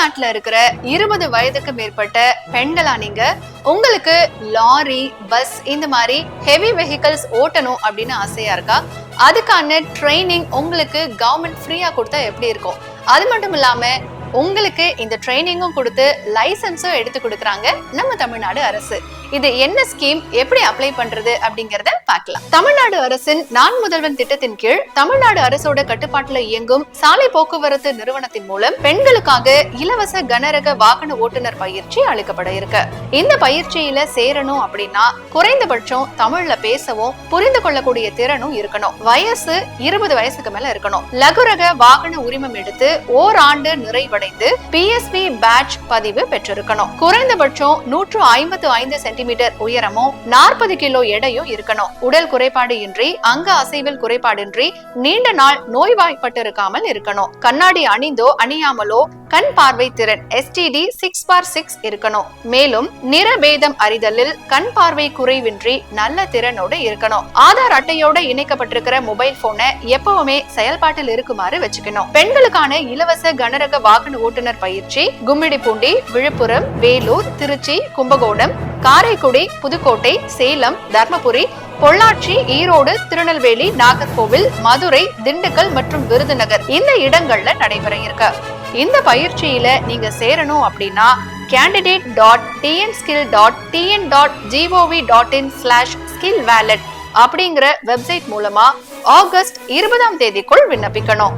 தமிழ்நாட்டுல இருக்கிற இருபது வயதுக்கு மேற்பட்ட பெண்களா நீங்க உங்களுக்கு லாரி பஸ் இந்த மாதிரி ஹெவி வெஹிக்கல்ஸ் ஓட்டணும் அப்படின்னு ஆசையா இருக்கா? அதுக்கான ட்ரைனிங் உங்களுக்கு கவர்மெண்ட் ஃப்ரீயா கொடுத்தா எப்படி இருக்கும்? அது மட்டும் இல்லாம உங்களுக்கு இந்த ட்ரைனிங்கும் கொடுத்து லைசன்ஸும் எடுத்து கொடுக்குறாங்க நம்ம தமிழ்நாடு அரசு. இது என்ன ஸ்கீம் எப்படி அப்ளை பண்றது அப்படிங்கறத பார்க்கலாம். தமிழ்நாடு அரசின் நான் முதல்வன் திட்டத்தின் கீழ் தமிழ்நாடு அரசோட கட்டுப்பாட்டுல இயங்கும் சாலை போக்குவரத்து நிறுவனத்தின் மூலம் பெண்களுக்காக இலவச கனரக வாகன ஓட்டுநர் பயிற்சி அளிக்கப்பட இருக்கு. இந்த பயிற்சியில சேரணும் அப்படின்னா குறைந்தபட்சம் தமிழ்ல பேசவும் புரிந்து கொள்ளக்கூடிய திறனும் இருக்கணும். வயசு இருபது வயசுக்கு மேல இருக்கணும். லகுரக வாகன உரிமம் எடுத்து ஓராண்டு நிறைவடைந்து பிஎஸ்பி பேட்ச் பதிவு பெற்றிருக்கணும். குறைந்தபட்சம் நூற்று ஐம்பத்து ஐந்து சென்டிமீட்டர் உயரமும் நாற்பது கிலோ எடையும் இருக்கணும். உடல் குறைபாடு இன்றி அங்க அசைவில் குறைபாடின்றி நீண்ட நாள் நோய்வாய்ப்பட்டிருக்காமல் இருக்கணும். கண்ணாடி அணிந்தோ அணியாமலோ கண் பார்வை திறன் எஸ்டிடி சிக்ஸ் பார் சிக்ஸ் இருக்கணும். மேலும் நிறபேதம் அறிதலில் கண் பார்வை குறைவின்றி நல்ல திறனோட இருக்கணும். ஆதார் அட்டையோட இணைக்கப்பட்டிருக்கிற மொபைல் போனை எப்பவுமே செயல்பாட்டில் இருக்குமாறு வச்சுக்கணும். பெண்களுக்கான இலவச கனரக வாகன ஓட்டுநர் பயிற்சி கும்மிடிப்பூண்டி விழுப்புரம் வேலூர் திருச்சி கும்பகோணம் காரைக்குடி புதுக்கோட்டை சேலம் தர்மபுரி பொள்ளாச்சி ஈரோடு திருநெல்வேலி நாகர்கோவில் மதுரை திண்டுக்கல் மற்றும் விருதுநகர் இந்த இடங்கள்ல நடைபெற இருக்கு. இந்த பயிற்சியில நீங்க சேரணும் அப்படின்னா candidate dot TN skill dot TN dot GOV dot in slash skill wallet அப்படிங்கிற வெப்சைட் மூலமா ஆகஸ்ட் இருபதாம் தேதிக்குள் விண்ணப்பிக்கணும்.